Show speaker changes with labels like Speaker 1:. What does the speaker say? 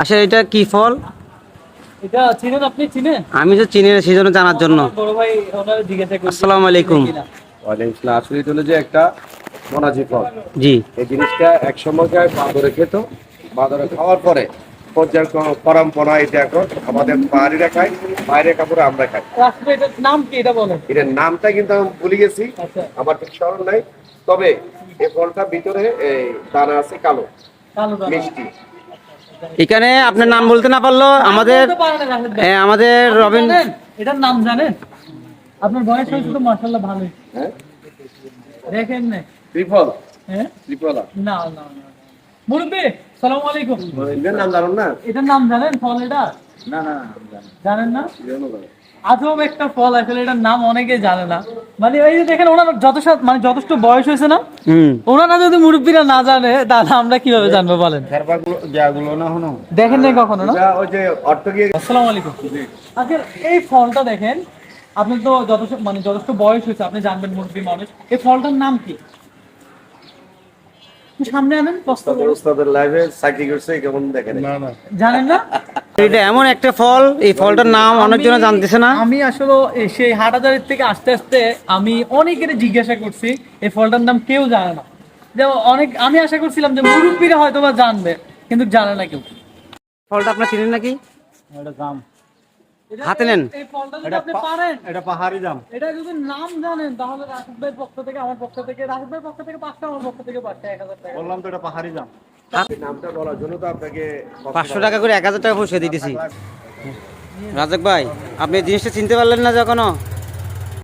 Speaker 1: আচ্ছা এটা কি ফল?
Speaker 2: এটা চিনেন আপনি? চিনেন
Speaker 1: আমি তো চিনি না সেই জন্য জানার জন্য।
Speaker 2: আমার বড় ভাই ওনারা জিজ্ঞাসা করছে
Speaker 1: আসসালামু আলাইকুম।
Speaker 3: ওয়ালাইকুম আসসালাম। আসলে এটা হলো যে একটা মনাজি ফল।
Speaker 1: জি।
Speaker 3: এই জিনিসটা এক সময়কার বাদরে খেত। বাদরে খাওয়ার পরে পর্যায় পরম্পরা এটা এখন আমাদের পাহাড়িরা খায় বাইরে কাপড়ে আমরা খাই।
Speaker 2: এটার নাম কি? এটা বলেন।
Speaker 3: এটার নামটা কিন্তু আমি ভুলে গেছি।
Speaker 2: আচ্ছা।
Speaker 3: আমার ঠিক স্মরণ নাই। তবে এই ফলটা ভিতরে দানা আছে কালো।
Speaker 2: কালো
Speaker 3: মিষ্টি।
Speaker 1: এখানে আপনার নাম বলতে না পারল আমাদের আমাদের রবীন
Speaker 2: এটার নাম জানেন? আপনার বয়স হয়েছে তো মার্শাল্লাহ ভালোই।
Speaker 3: হ্যাঁ
Speaker 2: দেখেন না।
Speaker 3: ত্রিফল
Speaker 2: হ্যাঁ?
Speaker 3: ত্রিফলা
Speaker 2: না না না মুরব্বী সালাম আলাইকুম।
Speaker 3: এটার নাম জানেন না?
Speaker 2: এটার নাম জানেন ফল এটা
Speaker 3: না না
Speaker 2: জানেন না? আজব একটা ফল আসলে এটার নাম অনেকে জানে না। মানে এই যে দেখেন ওনার যথেষ্ট মানে যথেষ্ট বয়স হয়েছে না? ওনারা যদি মুরব্বীরা না জানে তাহলে আমরা কীভাবে জানব বলেন? দেখেন নাই কখনো না?
Speaker 3: এটা ওই যে অর্থ গিয়ে
Speaker 2: আসসালামু আলাইকুম। আজকে এই ফলটা দেখেন আপনি তো যথেষ্ট মানে যথেষ্ট বয়স হয়েছে আপনি জানবেন মুরব্বী মানুষ। এই ফলটার নাম কি? সামনে আনেন।
Speaker 3: ওস্তাদের লাইভে চাকরি করছে কেমন দেখেন না না
Speaker 2: জানেন না?
Speaker 1: এটা এমন একটা ফল এই ফলটার নাম অনেকজন জানতেছে না।
Speaker 2: আমি আসলে সেই হাটাজারির থেকে আস্তে আস্তে আমি অনেকের জিজ্ঞাসা করছি এই ফলটার নাম কেউ জানে না। অনেক আমি আশা করছিলাম যে মুরব্বীরা হয়তো বা জানবে কিন্তু জানে না কেউ।
Speaker 1: ফলটা আপনার চিনেন নাকি?
Speaker 3: এটা জাম।
Speaker 1: হাতে নেন।
Speaker 2: এই ফলটা যদি আপনি পারেন।
Speaker 3: এটা পাহাড়ি জাম।
Speaker 2: এটা যদি নাম জানেন তাহলে রাশিদ ভাইয়ের পক্ষ থেকে আমার পক্ষ থেকে রাশিদ ভাইয়ের পক্ষ থেকে পাঁচটা আমার পক্ষ থেকে পাঁচটা এক হাজার টাকা।
Speaker 3: বললাম তো এটা পাহাড়ি জাম।
Speaker 1: পাঁচশো টাকা করে এক হাজার টাকা পয়সা দিতেছি। রাজক ভাই। আপনি জিনিসটা চিনতে পারলেন না যখনও